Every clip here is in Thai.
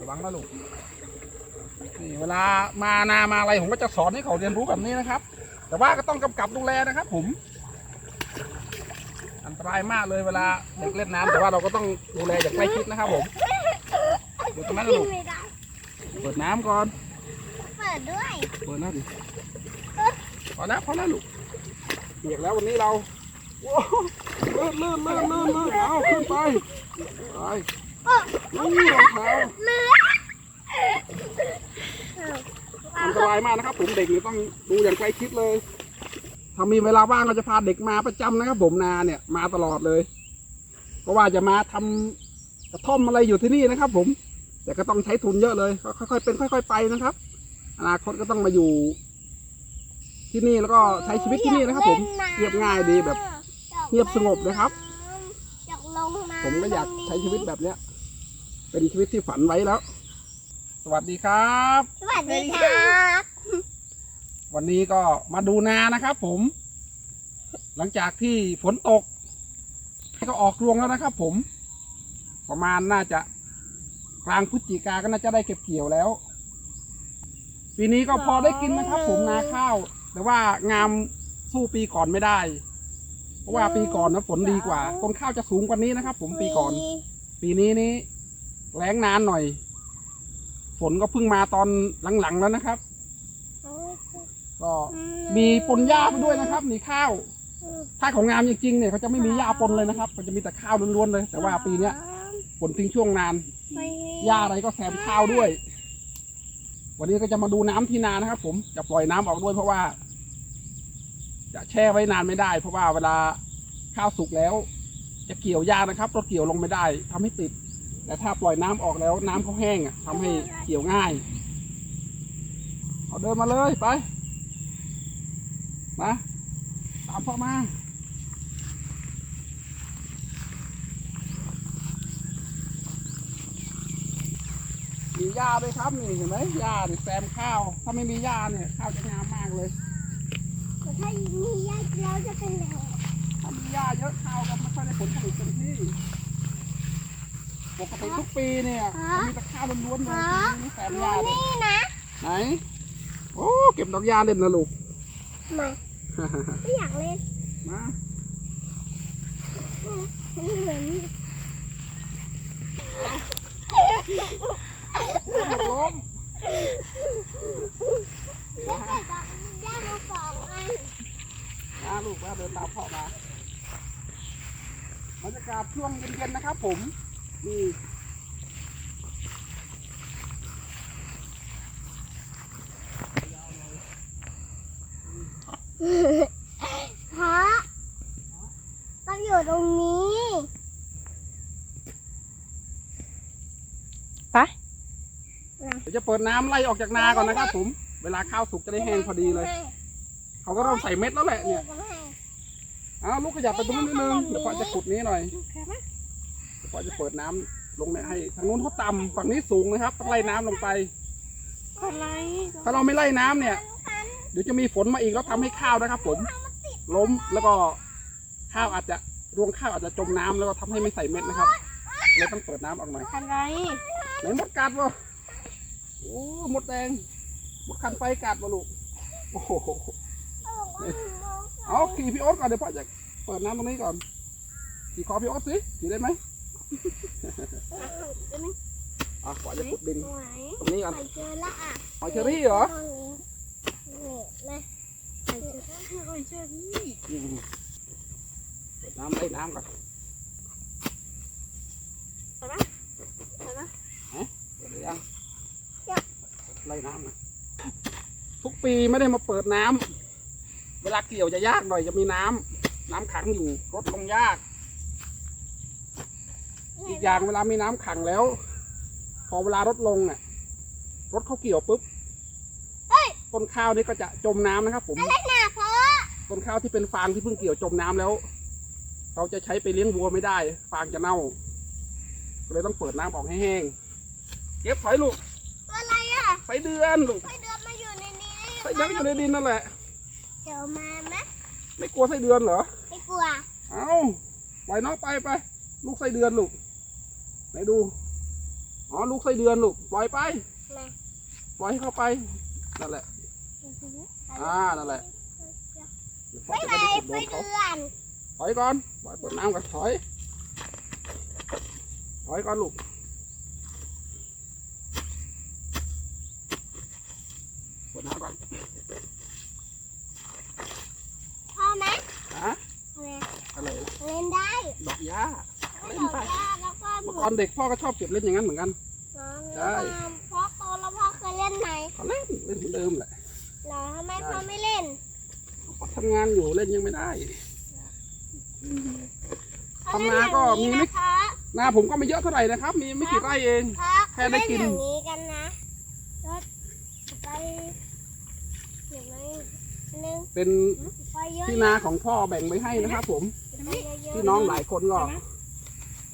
ระวังนะลูกนี่เวลามานามาอะไรผมก็จะสอนให้เขาเรียนรู้แบบนี้นะครับ แต่ว่าก็ต้องกำกับดูแลนะครับ ผม อันตรายมากเลยเวลาเด็กเล่นน้ำแต่ว่าเราก็ต้องดูแลอย่างใกล้ชิดนะครับ ผมดูตรงนั้นนะกินลูกไม่ได้เปิดน้ำก่อน เปิดด้วยเปิดแล้วดิพอแล้วพอแล้วลูกเปียกแล้ววันนี้เราโอ้โหลื่นลื่นลื่นลื่นลื่นเอาขึ้นไปไปนี่รองเท้า เลืออันตรายมากนะครับ ผมเด็กเนี่ยต้องดูอย่างใกล้ชิดเลย ถ้ามีเวลาว่างเราจะพาเด็กมาประจำนะครับ ผมนาเนี่ยมาตลอดเลย เพราะว่าจะมาทำกระท่อมอะไรอยู่ที่นี่นะครับ ผมแต่ก็ต้องใช้ทุนเยอะเลยก็ค่อยๆเป็นค่อย ๆ ไปนะครับ อนาคตก็ต้องมาอยู่ ที่นี่แล้วก็ใช้ชีวิตที่นี่นะครับ ผมเรียบง่ายดีแบบ เงียบสงบนะครับอยากลงน้ำผมก็อยากใช้ชีวิตแบบเนี้ย เป็นชีวิตที่ฝันไว้แล้ว สวัสดีครับ สวัสดีครับวันนี้ก็มาดูนานะครับ ผม หลังจากที่ฝนตกก็ออกรวงแล้วนะครับ ผม ประมาณน่าจะกลางพฤศจิกาก็น่าจะได้เก็บเกี่ยวแล้ว ปีนี้ก็พอได้กินนะครับ ผมนาข้าว แต่ว่างามสู้ปีก่อนไม่ได้ เพราะว่าปีก่อนนะฝนดีกว่าต้นข้าวจะสูงกว่านี้นะครับ ผมปีก่อน ปีนี้นี้แล้งนานหน่อย ฝนก็เพิ่งมาตอนหลังๆแล้วนะครับ ก็มีปนหญ้าไปด้วยนะครับมีข้าว ถ้าของงามจริงๆเนี่ยเขาจะไม่มีหญ้าปนเลยนะครับเขาจะมีแต่ข้าวล้วนๆเลย แต่ว่าปีเนี้ยฝนทิ้งช่วงนานหญ้าอะไรก็แซมข้าวด้วย วันนี้ก็จะมาดูน้ำที่นานะครับ ผมจะปล่อยน้ำออกด้วยเพราะว่า จะแช่ไว้นานไม่ได้ เพราะว่าเวลาข้าวสุกแล้ว จะเกี่ยวยากนะครับรถเกี่ยวลงไม่ได้ทำให้ติด แต่ถ้าปล่อยน้ำออกแล้วน้ำเขาแห้งอะทำให้เกี่ยวง่าย เอาเดินมาเลยไป มา ตามพ่อมามีหญ้าด้วยครับนี่เห็นไหมหญ้าเนี่ยแซมข้าว ถ้าไม่มีหญ้าเนี่ยข้าวจะงามมากเลยแต่ถ้ามีญาติเราจะเป็นแบบถ้ามีหญ้าเยอะข้าวก็ไม่ค่อยได้ผลผลิตเต็มที่ ปกติทุกปีเนี่ยจะมีแต่ข้าวล้วนๆเลยปีนี้แซมหญ้าเลยนี่นะไหนโอ้เก็บดอกหญ้าเล่นนะลูกมาไม่อยากเล่นมาเหมือนล้มย่ามาสองอันมาลูกมาเดินตามพ่อมาบรรยากาศช่วงเย็นๆนะครับผมนี่เพราะต้องอยู่ตรงนี้เดี๋ยวจะเปิดน้ำไล่ออกจากนาก่อนนะครับผม เวลาข้าวสุกจะได้แห้งพอดีเลย เขาก็เริ่มใส่เม็ดแล้วแหละเนี่ย เอาลูกขยับไปตรงนู้นนิดนึง เดี๋ยวพ่อจะขุดนี้หน่อย เดี๋ยวพ่อจะเปิดน้ำลงไปให้ทางนู้นเขาต่ำฝั่งนี้สูงนะครับต้องไล่น้ำลงไป อะไรถ้าเราไม่ไล่น้ำเนี่ย เดี๋ยวจะมีฝนมาอีกแล้วทำให้ข้าวนะครับ ผม ล้มแล้วก็ข้าวอาจจะรวงข้าวอาจจะจมน้ำแล้วก็ทำให้ไม่ใส่เม็ดนะครับเลยต้องเปิดน้ำออกหน่อยอะไรไหนมดกัดวะโอ้มดแดงมดคันไฟกัดวะลูกโอ้โหเอาขี่พี่โอ๊ตก่อนเดี๋ยวพ่อจะเปิดน้ำตรงนี้ก่อนขี่คอพี่โอ๊ตสิขี่ได้ไหม อะพ่อจะขุดดินไหนตรงนี้ก่อนไปเจอละอะหอยเชอรี่เหรอนี่นะไปเจอละไปเจอนี่อืมเปิดน้ำไล่น้ำก่อนเห็นไหมเดี๋ยวยังไล่น้ำนะทุกปีไม่ได้มาเปิดน้ำเวลาเกี่ยวจะยากหน่อยจะมีน้ำน้ำขังอยู่รถลงยาก อีกอย่างเวลามีน้ำขังแล้ว พอเวลารถลงเนี่ยรถเขาเกี่ยวปุ๊บต้นข้าวนี่ก็จะจมน้ำนะครับ ผมหน้าเพราะต้นข้าวที่เป็นฟางที่เพิ่งเกี่ยวจมน้ำแล้ว เราจะใช้ไปเลี้ยงวัวไม่ได้ ฟางจะเน่าก็เลยต้องเปิดน้ำออกให้แห้งเก็บถอยลูกอะไรอะใส่เดือนลูกไส้เดือนมาอยู่ในนี้ใส่เดือนก็อยู่ในดินนั่นแหละเดี๋ยวมาไหมไม่กลัวไส้เดือนเหรอไม่กลัว เอาปล่อยน้องไปไป ลูกไส้เดือนลูก ไหนดู อ๋อลูกไส้เดือนลูกปล่อยไป มาปล่อยให้เข้าไป นั่นแหละ อ่า นั่นแหละเดี๋ยวพ่อไม่จะไปไม่ได้ขุดโดไปนเขาเดือนถอยก่อนปล่อยเปิดน้ำก่อนถอย ถอยก่อนลูก เปิดน้ำก่อน พอไหม ฮะ เอาไหม อะไร เล่นได้ ดอกหญ้า ไม่ต่อยาก แล้วก็หมุเมื่อนก่อนเด็กพ่อก็ชอบเก็บเล่นอย่างนั้นเหมือนกันได้เพราะโตแล้วพ่อเคยเล่นไหมเขาเล่นเล่นเหมือนเดิมแหละเหรอทำไมพ่อไม่เล่นพอทำงานอยู่เล่นยังไม่ได้เขาเล่นอย่างทำนาก็มีนี้ไม่นะคะนาผมก็ไม่เยอะเท่าไหร่นะครับ มีไม่กี่ไร่เองเพราะแค่ได้กินเขาเล่อย่างนี้กันนะรถไปเดี๋ยวไม่หนึ่งเป็นไปเยอะที่นาของพ่อแบ่งไว้ให้นะครับผมไปเยอะๆพี่น้องหลายคนก็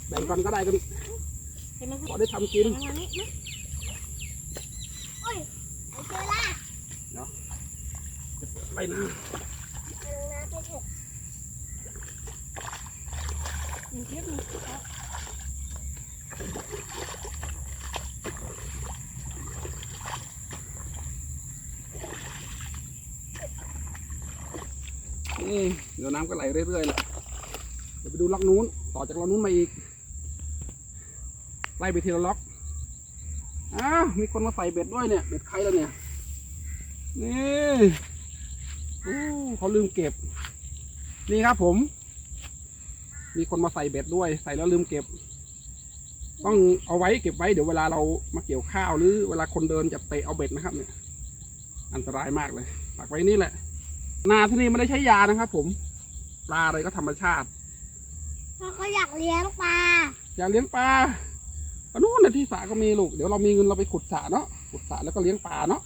แบ่งกันก็ได้กันเห็นไหม พอได้ทำกินทางนี้นะโอ้ยไปเจอละไปนะเอานะไปเถอะนี่เดี๋ยวน้ำก็ไหลเรื่อยๆแหละเดี๋ยวไปดูล็อกนู้น ต่อจากล็อกนู้นมาอีกไล่ไปทีละล็อกอ้าวมีคนมาใส่เบ็ดด้วยเนี่ยเบ็ดใครแล้วเนี่ยนี่โอ้เขาลืมเก็บ นี่ครับผม มีคนมาใส่เบ็ดด้วย ใส่แล้วลืมเก็บ ต้องเอาไว้เก็บไว้เดี๋ยวเวลาเรามาเกี่ยวข้าวหรือเวลาคนเดินจะเตะเอาเบ็ดนะครับ เนี่ย อันตรายมากเลยฝากไว้นี่แหละ นาที่นี่ไม่ได้ใช้ยานะครับ ผม ปลาอะไรก็ธรรมชาติเพราะเขาอยากเลี้ยงปลาอยากเลี้ยงปลา อันนู้นนะที่สระก็มีลูก เดี๋ยวเรามีเงินเราไปขุดสระเนาะ ขุดสระแล้วก็เลี้ยงปลาเนาะ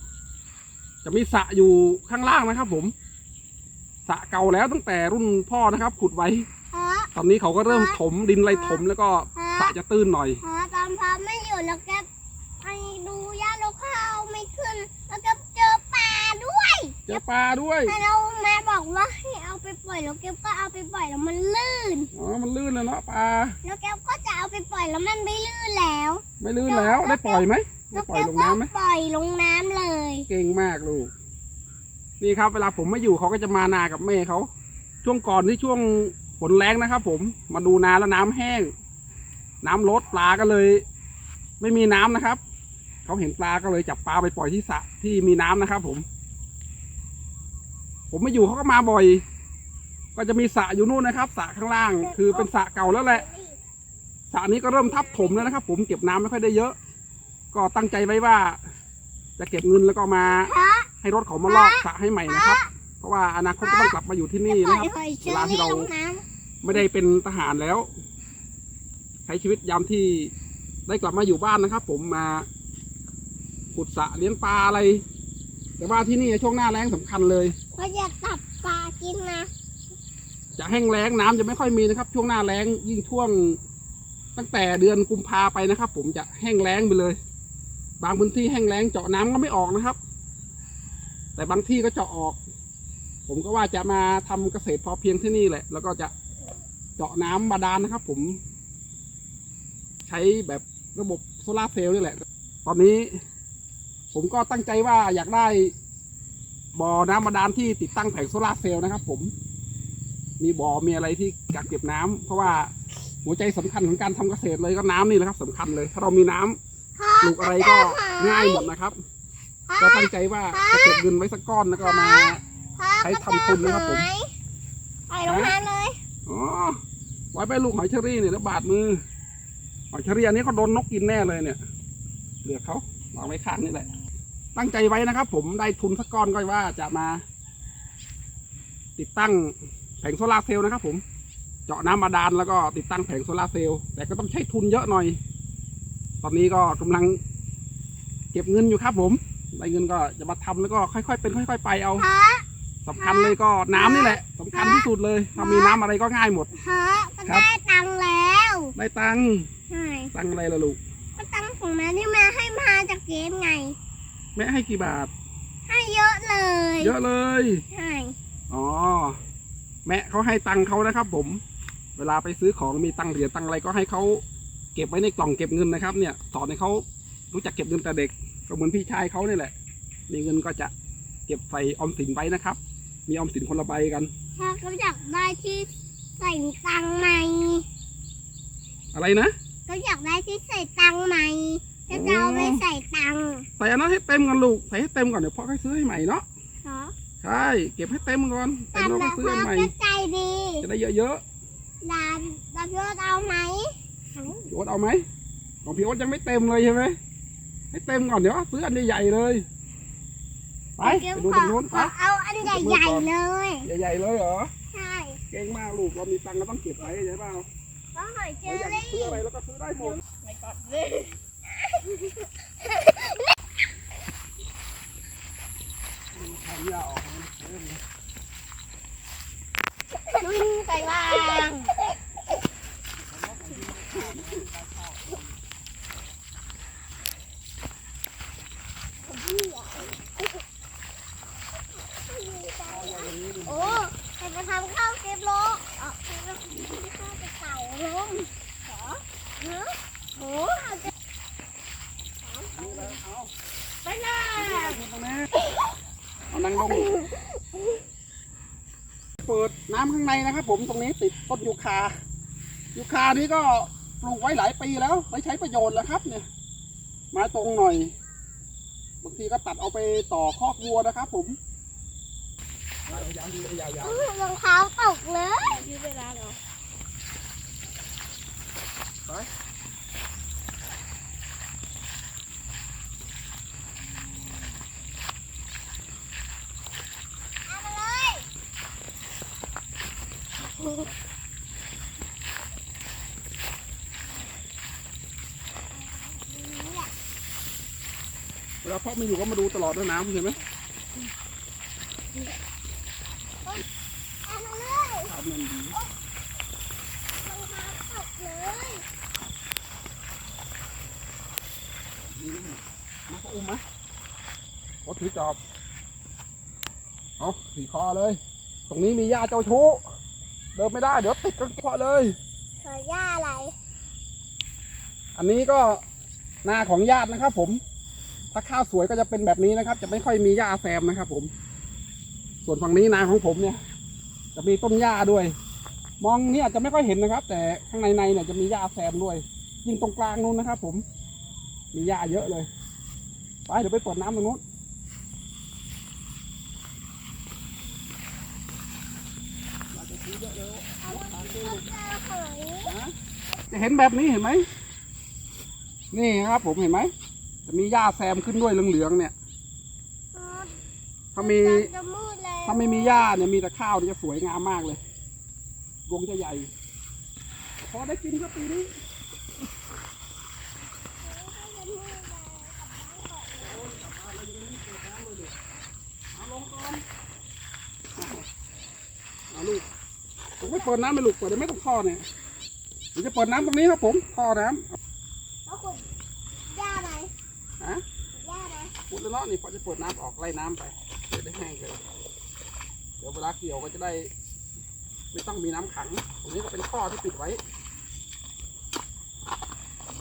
จะมีสระอยู่ข้างล่างนะครับ ผม สระเก่าแล้วตั้งแต่รุ่นพ่อนะครับ ขุดไว้เพราะตอนนี้เขาก็เริ่มถมดินไรถมแล้วก็สระจะตื้นหน่อยเพราะตอนพ่อไม่อยู่แล้วแกไปดูย่าแล้วข้าวไม่ขึ้น แล้วก็เจอปลาด้วย เจอปลาด้วยแต่เราแม่บอกว่าให้เอาไปปล่อยแล้วแกก็เอาไปปล่อยแล้วมันลื่น อ๋อ มันลื่นเลยเนาะปลา แล้วแกก็จะเอาไปปล่อยแล้วมันไม่ลื่นแล้วไม่ลื่นแล้ว ได้ปล่อยไหมได้แล้วปแกล่อยลงก็น้ำไหม ปล่อยลงน้ำเลย เก่งมากลูก นี่ครับ เวลาผมไม่อยู่เขาก็จะมานากับแม่เขา ช่วงก่อนที่ช่วงฝนแรงนะครับผม มาดูนาแล้วน้ำแห้ง น้ำลดปลาก็เลย ไม่มีน้ำนะครับ เขาเห็นปลาก็เลยจับปลาไปปล่อยที่สระที่มีน้ำนะครับผม ผมไม่อยู่เขาก็มาบ่อย ก็จะมีสระอยู่นู่นนะครับสระข้างล่าง คือเป็นสระเก่าแล้วแหละสระนี้ก็เริ่มทับถมแล้วนะครับ ผมเก็บน้ำไม่ค่อยได้เยอะ ก็ตั้งใจไว้ว่า จะเก็บเงินแล้วก็มา ให้รถเขามาลอกสระให้ใหม่นะครับ เพราะว่าอนาคตก็ต้องกลับมาอยู่ที่นี่นะครับเวลาที่เราไม่ได้เป็นทหารแล้วใช้ชีวิตยามที่ได้กลับมาอยู่บ้านนะครับ ผมมาขุดสระเลี้ยงปลาอะไร แต่ว่าที่นี่ช่วงหน้าแล้งสำคัญเลยเขาอยากตับปลากินนะ จะแห้งแล้งน้ำจะไม่ค่อยมีนะครับ ช่วงหน้าแล้งยิ่งช่วงตั้งแต่เดือนกุมภาไปนะครับ ผมจะแห้งแล้งไปเลย บางพื้นที่แห้งแล้งเจาะน้ำก็ไม่ออกนะครับ แต่บางที่ก็เจาะออก ผมก็ว่าจะมาทำเกษตรพอเพียงที่นี่แหละ แล้วก็จะเจาะน้ำบาดาลนะครับ ผม ใช้แบบระบบโซลาร์เซลล์นี่แหละ ตอนนี้ ผมก็ตั้งใจว่าอยากได้บ่อน้ำบาดาลที่ติดตั้งแผงโซลาร์เซลล์นะครับ ผม มีบ่อมีอะไรที่กักเก็บน้ำเพราะว่าหัวใจสำคัญของการทำเกษตรเลยก็น้ำนี่แหละครับสำคัญเลย ถ้าเรามีน้ำพ่อปลูกอะไรก็ง่ายหมดนะครับก็ตั้งใจว่าจะเก็บเงินไว้สักก้อนแล้วก็มาพ่อใช้ทำทุนนะครับผมปล่อยลงน้ำเลยอ๋อไว้ไปลูกหอยเชอรี่เนี่ยแล้วบาดมือหอยเชอรี่อันนี้เขาโดนนกกินแน่เลยเนี่ยเหลือกเขาวางไว้ข้างนี่แหละ ตั้งใจไว้นะครับ ผมได้ทุนสักก้อนก็ว่าจะมา ติดตั้ง แผงโซลาร์เซลล์นะครับผมเจาะน้ำบาดาลแล้วก็ติดตั้งแผงโซลาร์เซลล์แต่ก็ต้องใช้ทุนเยอะหน่อย ตอนนี้ก็กำลังเก็บเงินอยู่ครับผมได้เงินก็จะมาทำแล้วก็ค่อยๆ เป็นค่อย ๆ ไปเอาพ่อสำคัญเลยก็น้ำนี่แหละสำคัญที่สุดเลยถ้ามีน้ำอะไรก็ง่ายหมดพ่อก็ครับได้ตังค์แล้ว ได้ตังค์ใช่ตังค์อะไรล่ะลูกก็ตังค์ของแม่ที่แม่ให้มาจากเกมไง แม่ให้กี่บาท ให้เยอะเลย เยอะเลย ใช่ อ๋อ แม่เขาให้ตังค์เขานะครับ ผม เวลาไปซื้อของมีตังค์เหรียญตังค์อะไรก็ให้เขาเก็บก็บไว้ในกล่องเก็บเงินนะครับ เนี่ยสอนให้เขารู้จักเก็บเงินแต่เด็กก็เหมือนพี่ชายเขาเนี่ยแหละ มีเงินก็จะเก็บใส่ออมสินไว้นะครับ มีออมสินคนละใบกันถ้าเขาอยากได้ที่ใส่ตังค์ใหม่อะไรนะเขาอยากได้ที่ใส่ตังค์ใหม่ก็จะเอาไปใส่ตังค์ใส่อันนั้นให้เต็มก่อนลูกใส่ให้เต็มก่อนเดี๋ยวพ่อค่อยซื้อให้ใหม่เนาะเหรอ ใช่เก็บให้เต็มก่อนเต็มตามแล้วแบก็บซื้อพ่ออันใหม่ก็ใจดีจะได้เยอะดาบดาบยศเอาไหมๆพี่โอ๊ตเอาไหมของพี่โอ๊ตยังไม่เต็มเลยใช่ไหมให้เต็มก่อนเดี๋ยวซื้ออันใหญ่ๆเลยไปไปดูตรงนู้นขไปอเอาอันใหญ่ๆเลยใหญ่ๆเลยเหรอใช่เก่งมากลูกเรามีตังค์เราต้องเก็บไว้ใช่เปล่าเพราะหอยเชเราออยากรี่ซื้ออะไรเราก็ซื้อได้หมดทำยาออกมาเริ่มเลย นุ่งไปวางโอ้ใครจะทำข้าวเก็บโลอ๋อใครจะทำข้าวไปเต่าลมเหรอเนอะโอ้เอาจะ นี่เลยเอา ไปเลย เอานั่งลงเปิดน้ำข้างในนะครับ ผมตรงนี้ติดต้นยูคายูคานี้ก็ปลูกไว้หลายปีแล้วไว้ใช้ประโยชน์แล้วครับ เนี่ยมาตรงหน่อยบางทีก็ตัดเอาไปต่อคอกวัวนะครับ ผมรองเท้าตกเลยยืดเวลาเหรอไป เอามาเลยนี่แหละ เวลาพ่อ ไม่อยู่ก็มาดูตลอดด้วยน้ำเห็นไหมเอามาเลยทำมันดีรองเท้าตกเลยนี่มาก็อุ้มไหมโอ้ถือจอบเอาสีคอเลย ตรงนี้มีหญ้าเจ้าชู้เดินไม่ได้ เดี๋ยวติดกันเพาะเลยขอย่าอะไร อันนี้ก็นาของญาตินะครับผม ถ้าข้าวสวยก็จะเป็นแบบนี้นะครับ จะไม่ค่อยมีหญ้าแซมนะครับ ผม ส่วนฝั่งนี้นาของผมเนี่ย จะมีต้นหญ้าด้วย มองนี่อาจจะไม่ค่อยเห็นนะครับ แต่ข้างในในเนี่ยจะมีหญ้าแซมด้วย ยิ่งตรงกลางนู้นนะครับ ผม มีหญ้าเยอะเลยไปเดี๋ยวไปเปิดน้ำตรงนู้นจะเห็นแบบนี้เห็นไหม นี่ครับผมเห็นไหม จะมีหญ้าแซมขึ้นด้วยเหลืองๆเนี่ย ถ้ามี จะมืดเลยถ้าไม่มีหญ้าเนี่ยมีแต่ข้าวเนี่ยจะสวยงามมากเลย วงจะใหญ่ พอได้กินก็ปีนี้เอาลงก่อนเอาลูกผมไม่เปิดน้ำไม่ลูกเปิดได้ไม่ต้องท่อเนี่ยผมจะเปิดน้ำตรงนี้ครับผมท่อน้แล้วขุดหญ้าไหนำฮะ หญ้าไหน พูด แล้วเนาะนี่พอจะเปิดน้ำออกไล่น้ำไปเดี๋ยวได้แห้งเลยเดี๋ยวเวลาเกี่ยวก็จะได้ ไม่ต้องมีน้ำขังตรงนี้ก็เป็นท่อที่ปิดไว้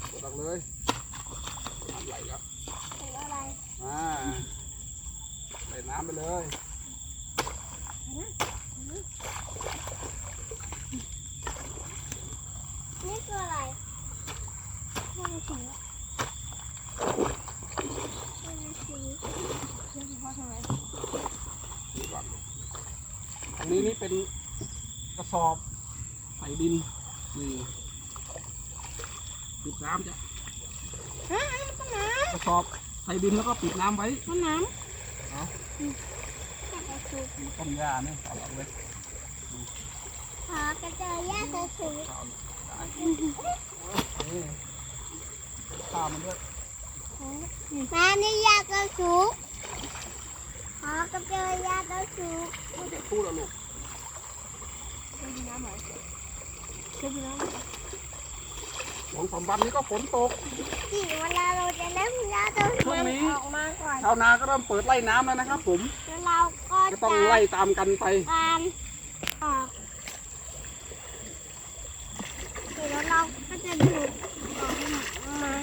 เปิดออกเลยน้ำไหลแล้วเห็นอะไรอ่าใส่น้ำไปเลยนี่คืออะไรไม่รู้สีไม่รู้สีไม่รู้เขาทำไม นี่ก่อนอั นนี้นี่เป็นกระสอบใส่ดินนี่ปิดน้ำจะฮะอันนี้ต้นน้กระสอบใส่ดินแล้วก็ปิดน้ำไว้ำต้นน้เอาำจะไปสูบต้นหญ้าเนี่ยเอาออกเลยขอกระเจอหญ้าจะสูบข้าวได้นี่ข้าวมันด้วยแม่นี่หญ้าจะสูบขอกระเจอหญ้าจะสูบมันจะพูดแล้วลูก ช่วยดูน้ำน้ำหน่อยสองสามวันนี้ก็ฝนตก ที่เวลาเราจะเล่นเราต้องช่วงนี้ ออกมาชาวนาก็เริ่มเปิดไล่น้ำแล้วนะครับผมเราก็จะต้องไล่ตามกันไปแล้วเราก็จะถูดออกมา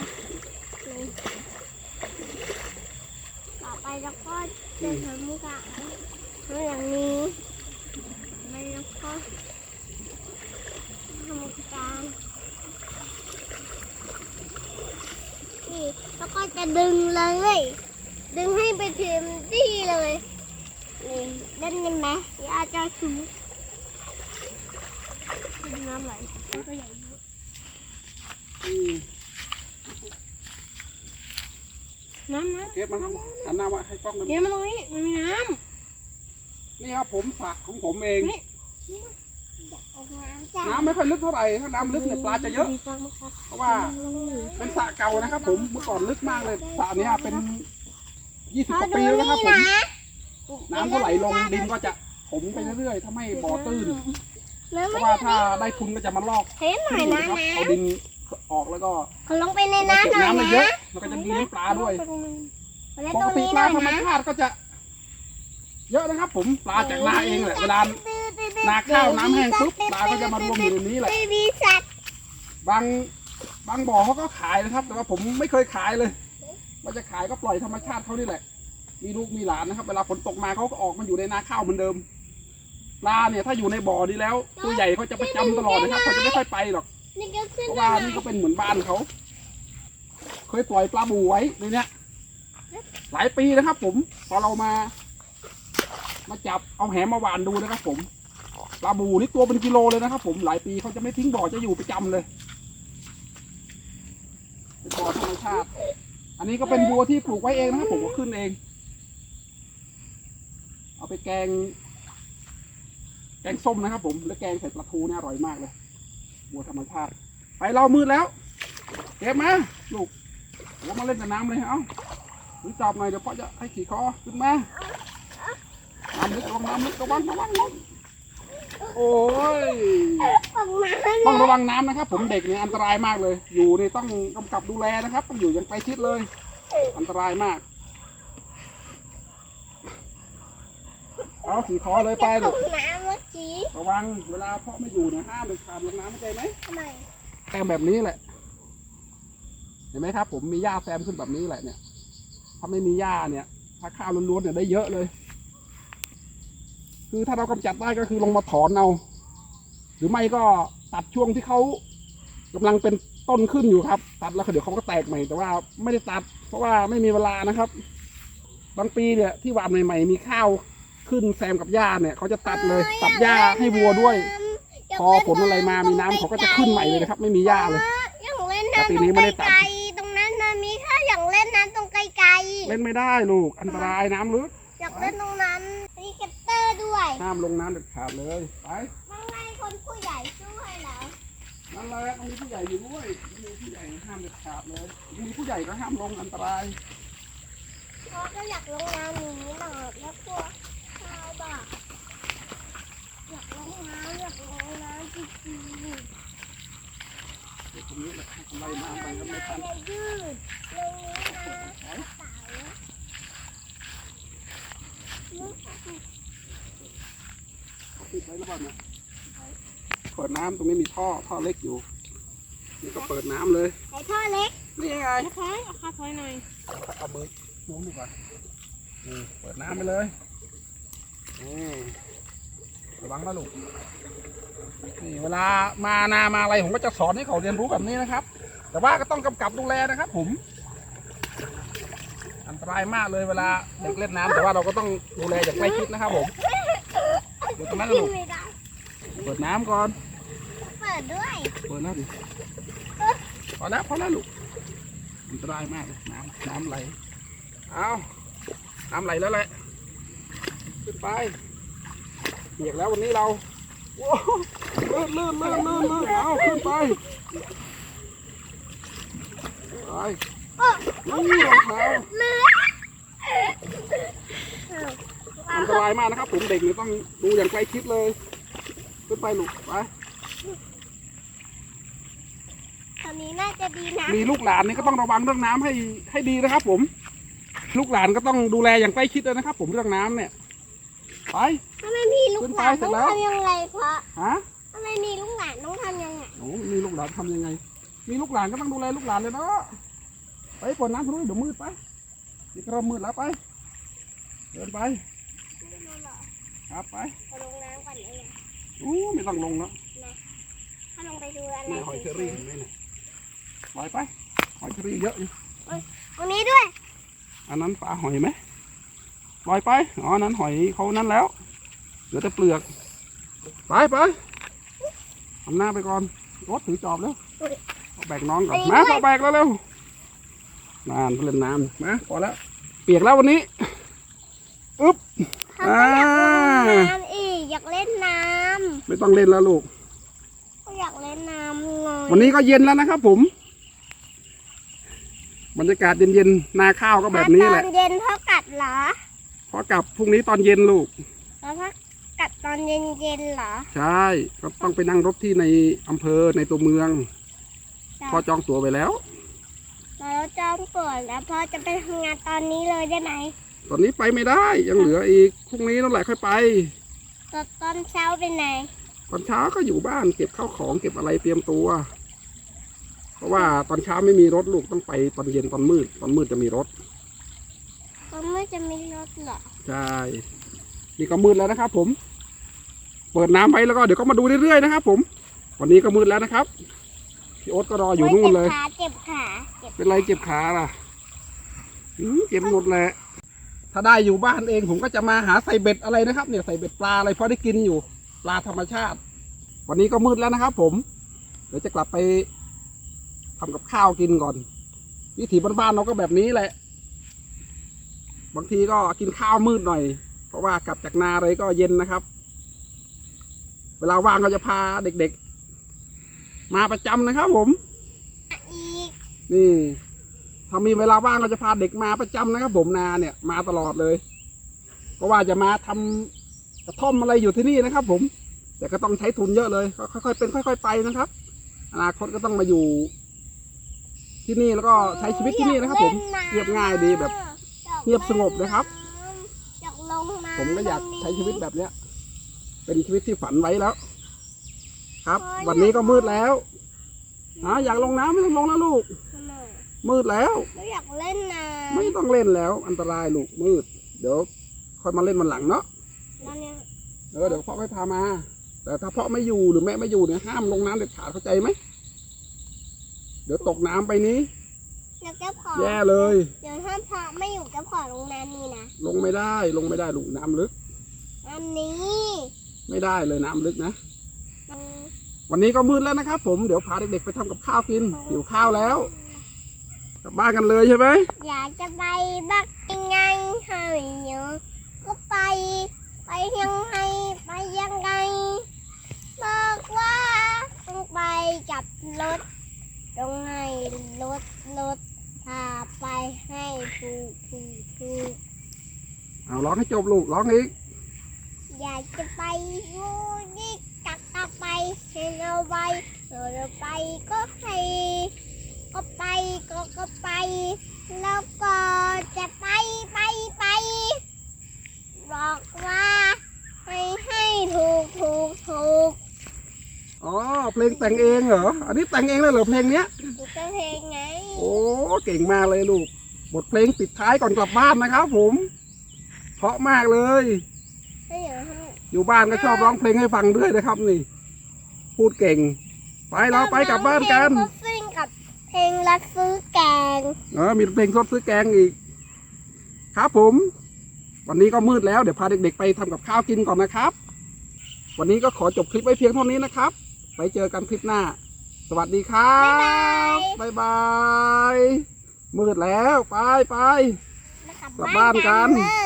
ต่อไปเราก็จะทำกับะอย่างนี้ แล้วก็ทำการนี่แล้วก็จะดึงเลย ดึงให้ไปถึงที่เลยนี่เล่นกันไหมอย่าจะชูน้ำไหลก็ใหญ่อืมน้ำน้เก็บมันหันหน้ามาให้กล้องดูำเดี๋ยวมาตรงนี้มันมีน้นี่ครับผมสระของผมเองออกน้ำจ้ะ น้ำไม่ค่อยลึกเท่าไหร่ถ้าน้ำลึกเนี่ยปลาจะเยอะ เพราะว่าเป็นสระเก่านะครับ ผมเมื่อก่อนลึกมากเลยสระเนี้ยเป็นยี่สิบเขากว่าดูปีแล้วนะครับผมนี่นะน้ำก็ไหลลงดินก็จะถมไปเรื่อยๆทำให้บ่อตื้นน้ำเพไม่ราะว่าถ้าได้ทุนก็จะมาลอกเห็นหน่อยนะนะครับนะเอาดินออกแล้วก็เขาลงไปในเก็บน้ำหน่อยน้ำมานะเยอะแล้วก็จะมีเลี้ยงปลาด้วยแล้วปตรกงตินี้ปหลาน่อยธรรมนะชาติก็จะ เยอะนะครับ ผมปลาจากนาเองแหละเวลา นาข้าวน้ำแห้งปุ๊บปลาก็จะมารวมอยู่ในนี้แหละไม่มีสัตว์บางบางบ่อเขาก็ขายนะครับ แต่ว่าผมไม่เคยขายเลยว่าจะขายก็ปล่อยธรรมชาติเขานี่แหละ มีลูกมีหลานนะครับ เวลาฝนตกมาเขาก็ออกมาอยู่ในนาข้าวเหมือนเดิมปลาเนี่ยถ้าอยู่ในบ่อนี้แล้ว ตัวใหญ่เขาจะประจำตลอดนะครับเขาจะไม่ค่อยไปหรอกเพราะว่านี่ก็เป็นเหมือนบ้านเขาเคยปล่อยปลาบูไว้ในเนี้ยหลายปีนะครับ ผมพอเรามา มาจับเอาแหมาหวานดูนะครับผม ปลาบูนี่ตัวเป็นกิโลเลยนะครับ ผมหลายปีเขาจะไม่ทิ้งบ่อจะอยู่ประจำเลยเป็นบ่อธรรมชาติ อันนี้ก็เป็นบัวที่ปลูกไว้เองนะครับผมก็ขึ้นเอง เอาไปแกง แกงส้มนะครับ ผมแล้วแกงใส่ปลาทูเนี่ยอร่อยมากเลย บัวธรรมชาติ ไปเรามืดแล้วเก็บมาลูกเรามาเล่นกับน้ำเลยเอาหรือจับหน่อยเดี๋ยวพ่อจะให้ขี่คอขึ้นมาน้ำลึกระวังน้ำลึกระวังระวังระวัง โอ้ยออกมาเลยต้องระวังน้ำนะครับผมเด็กเนี่ยอันตรายมากเลย อยู่นี่ต้องกำกับดูแลนะครับ ต้องอยู่อย่างใกล้ชิดเลย อันตรายมาก เอาขี่คอเลยไปตลูกกน้ำเมื่อกี้ระวังเวลาพ่อไม่อยู่เนี่ยห้ามเด็ดขาดลงน้ำเข้าใจไหมทำไมแซมแบบนี้แหละ เห็นไหมครับ ผมมีหญ้าแซมขึ้นแบบนี้แหละเนี่ย ถ้าไม่มีหญ้าเนี่ย ถ้าข้าวล้วนๆเนี่ยได้เยอะเลย คือถ้าเรากำจัดได้ก็คือลงมาถอนเอาหรือไม่ก็ตัดช่วงที่เขากำลังเป็นต้นขึ้นอยู่ครับ ตัดแล้วเดี๋ยวเขาก็แตกใหม่แต่ว่าไม่ได้ตัด เพราะว่าไม่มีเวลานะครับ บางปีเนี่ยที่หวานใหม่ ๆ มีข้าวขึ้นแซมกับหญ้าเนี่ยเขาจะตัดเลยตัดหญ้าให้วัวด้วย พอฝนอะไรมามีน้ำเขาก็จะขึ้นใหม่เลยนะครับ ไม่มีหญ้าเลยอย่างเล่นแต่น้ำปีตรนี้งไม่ได้ตัดไกลๆตรงนั้นนะมีแค่อย่างเล่นน้ำตรงไกลเล่นไม่ได้ลูกอันตรายน้ำลึกๆอยากเล่นตรงนั้นมีเก็ตเตอร์ด้วย ห้ามลงน้ำเด็ดขาดเลย ไปต้องให้คนผู้ใหญ่ช่วยเหรอนั่นแหละต้องมีผู้ใหญ่อยู่ด้วยมีผู้ใหญ่ห้ามเด็ดขาดเลยมีผู้ใหญ่ก็ห้ามลงอันตรายเพราะก็อยากลงน้ำนี้หน่อยแล้วกลัวข้าวบ้าอยากลงน้ำอยากลงน้ำจริงๆเดี๋ยวตรงนี้แหละให้คนไล่น้ำไปก็ไม่ไม่ทันได้ยืดลงนี้นะเสา เอา ปิดไว้หรือเปล่าเนี่ยเปิดน้ำตรงนี้มีท่อท่อเล็กอยู่ นี่ก็เปิดน้ำเลยไอ้ท่อเล็กนี่ไงถอยเอาข้าถอยหน่อยเอามือล้วงดีกว่านี่เปิดน้ำไปเลยนี่ระวังนะลูกนี่เวลามานามาอะไรผมก็จะสอนให้เขาเรียนรู้แบบนี้นะครับ แต่ว่าก็ต้องกำกับดูแลนะครับ ผม อันตรายมากเลยเวลาเด็กเล่นน้ำแต่ว่าเราก็ต้องดูแลอย่างใกล้ชิดนะครับผม ดูตรงนั้นนะกินลูกไม่ได้เปิดน้ำก่อน เปิดด้วย เปิดแล้วดิพอแล้วพอแล้วลูกอันตรายมากเลยน้ำน้ำไหล เอาน้ำไหลแล้วแหละ ขึ้นไปเปียกแล้ววันนี้เราโอ้โหลื่นลื่นลื่นลื่นลื่นเอาขึ้นไปไปนี่รองเท้าเรือ อันตรายมากนะครับผมเด็กเนี่ยต้องดูอย่างใกล้ชิดเลยขึ้นไปลูกไปตอนนี้น่าจะดีนะมีลูกหลานนี่ก็ต้องระวังเรื่องน้ำให้ให้ดีนะครับ ผม ลูกหลานก็ต้องดูแลอย่างใกล้ชิดเลยนะครับ ผมเรื่องน้ำเนี่ยไปถ้าไม่มีลูกหลานขึ้ต้อนงไปเสร็จแล้วทำยังไงเพราะฮะถ้าไม่มีลูกหลานต้องทำยังไงโอ้มีลูกหลานทำยังไง มีลูกหลานก็ต้องดูแลลูกหลานเลยเนาะไปฝนน้ำทุนเดี๋ยวมืดไปนี่ก็เริ่มมืดแล้วไปเดินไป ครับไปไปลงน้ำก่อนเลยนะอู้ไม่ต้องลงแล้วถ้าลงไปดูอะไรนี่หอยเชอรี่เห็นไหมเนี่ยปล่อยไป หอยเชอรี่เยอะอยู่ตรงนี้ด้วย อันนั้นปลาหอยไหมปล่อยไป อ๋ออันนั้นหอยเขานั้นแล้ว เหลือแต่เปลือก ไปไปทำหน้าไปก่อนรถถือจอบแล้วเอาแบกน้องก่อนมาเอาแบกแล้วเร็วๆนานเล่นน้ำมาพอแล้ว เปียกแล้ววันนี้ อึ๊บทำไมอยากลง น้ำอีก อยากเล่นน้ไม่ต้องเล่นแล้วลูกำก็อยากเล่นน้ำไงวันนี้ก็เย็นแล้วนะครับผม บรรยากาศเย็นๆนาข้าวก็แบบนี้แหละ ตอนเย็นพ่อกัดเหรอ พอกลับพรุ่งนี้ตอนเย็นลูก แล้วพ่อกัดตอนเย็นเย็นๆเหรอใช่ก็ต้องไปนั่งรถที่ในอำเภอในตัวเมืองจ้ะพอจองตั๋วไปแล้ว แล้วจอมปวดแล้วพ่อจะไปทำงานตอนนี้เลยได้ไหม ตอนนี้ไปไม่ได้ยังเหลืออีกพรุ่งนี้นั่นแหละค่อยไป ตอนตอนเช้าเป็นไงตอนเช้าก็อยู่บ้านเก็บข้าวของเก็บอะไรเตรียมตัว เพราะว่าตอนเช้าไม่มีรถลูกต้องไปตอนเย็นตอนมืด ตอนมืดจะมีรถ ตอนเมื่อจะมีรถเหรอใช่นี่ก็มืดแล้วนะครับผม เปิดน้ำไปแล้วก็เดี๋ยวก็มาดูเรื่อยๆนะครับผม วันนี้ก็มืดแล้วนะครับพี่โอ๊ตก็รออยู่นู่นเลยโจ็บขาเจ็บขาเจ็บเป็นไรเจ็บขาล่ะอืมเจ็บหมดแหละ ถ้าได้อยู่บ้านเองผมก็จะมาหาใส่เบ็ดอะไรนะครับเนี่ยใส่เบ็ดปลาอะไรพอได้กินอยู่ปลาธรรมชาติ วันนี้ก็มืดแล้วนะครับ ผมเดี๋ยวจะกลับไปทำกับข้าวกินก่อน วิถีบ้านๆเราก็แบบนี้แหละ บางทีก็กินข้าวมืดหน่อย เพราะว่ากลับจากนาอะไรก็เย็นนะครับ เวลาว่างก็จะพาเด็กๆ มาประจำนะครับ ผมนี่ ถ้ามีเวลาว่างก็จะพาเด็กมาประจำนะครับ ผมนาเนี่ยมาตลอดเลยเพราะว่าจะมาทำกระท่อมอะไรอยู่ที่นี่นะครับ ผม แต่ก็ต้องใช้ทุนเยอะเลยก็ค่อยๆเป็นค่อย ๆ ไปนะครับ อนาคตก็ต้องมาอยู่ ที่นี่แล้วก็ใช้ชีวิตที่นี่นะครับ ผมเรียบง่ายดีแบบ เงียบสงบนะครับอยากลงน้ำผมก็อยากใช้ชีวิตแบบเนี้ย เป็นชีวิตที่ฝันไว้แล้ว ครับ วันนี้ก็มืดแล้วนะอยากลงน้ำไม่ต้องลงนะลูก มมืดแล้วไม่อยากเล่นน้ำไม่ต้องเล่นแล้ว อันตรายลูกมืด เดี๋ยวค่อยมาเล่นมันหลังเนาะแล้วเนี่ยเออเดี๋ยวพ่อค่อยพามา แต่ถ้าพ่อไม่อยู่หรือแม่ไม่อยู่เนี่ยห้ามลงน้ำเด็ดขาดเข้าใจไหมเดี๋ยวตกน้ำไปนี้เดี๋ยวเจ้าของแย่เลย เดี๋ยวถ้าพระไม่อยู่เจ้าของโรงแรมนี่นะลงไม่ได้ลงไม่ได้ลูกน้ำลึก อันนี้ไม่ได้เลยน้ำลึกนะมันวันนี้ก็มืดแล้วนะครับผมเดี๋ยวพาเด็กๆไปทำกับข้าวกินหิวข้าวแล้วก ลับบ้านกันเลยใช่ไหมอยากจะไปบักยังไงให้เยอะก็ไป ไปยังไงไปยังไงบอกว่าต้องไปจับรถต้องให้รถรถพาไปให้ถูกถูกถูกเอาร้องให้จบลูกร้องอีกอยากจะไปยูนี่จักกะไปเห็นเอาไปเราไปก็ให้ ก็ไปก็ก็ไป แล้วก็จะไปไปไป บอกว่าให้ให้ถูกถูกถูกอ๋อเพลงแต่งเองเหรอ อันนี้แต่งเองเลยเหรอเพลงเนี้ยถูกเพลงไงโอ้เก่งมากเลยลูก บทเพลงปิดท้ายก่อนกลับบ้านนะครับผมเพราะมากเลย ไม่เดี๋ยวให้อยู่บ้านก็ชอบร้องเพลงให้ฟังด้วยนะครับนี่ พูดเก่ง ไปเราไปกลับบ้านกันเพลงก็ซิ่งกับเพลง รัดซื้อแกงเออมีเพลงสดซื้อแกงอีก ครับผม วันนี้ก็มืดแล้วเดี๋ยวพาเด็กๆไปทำกับข้าวกินก่อนนะครับ วันนี้ก็ขอจบคลิปไว้เพียงเท่านี้นะครับ ไปเจอกันคลิปหน้า สวัสดีครับบ๊ายบาย มืดแล้วไปไป มากลับกลับบ้านกัน เลย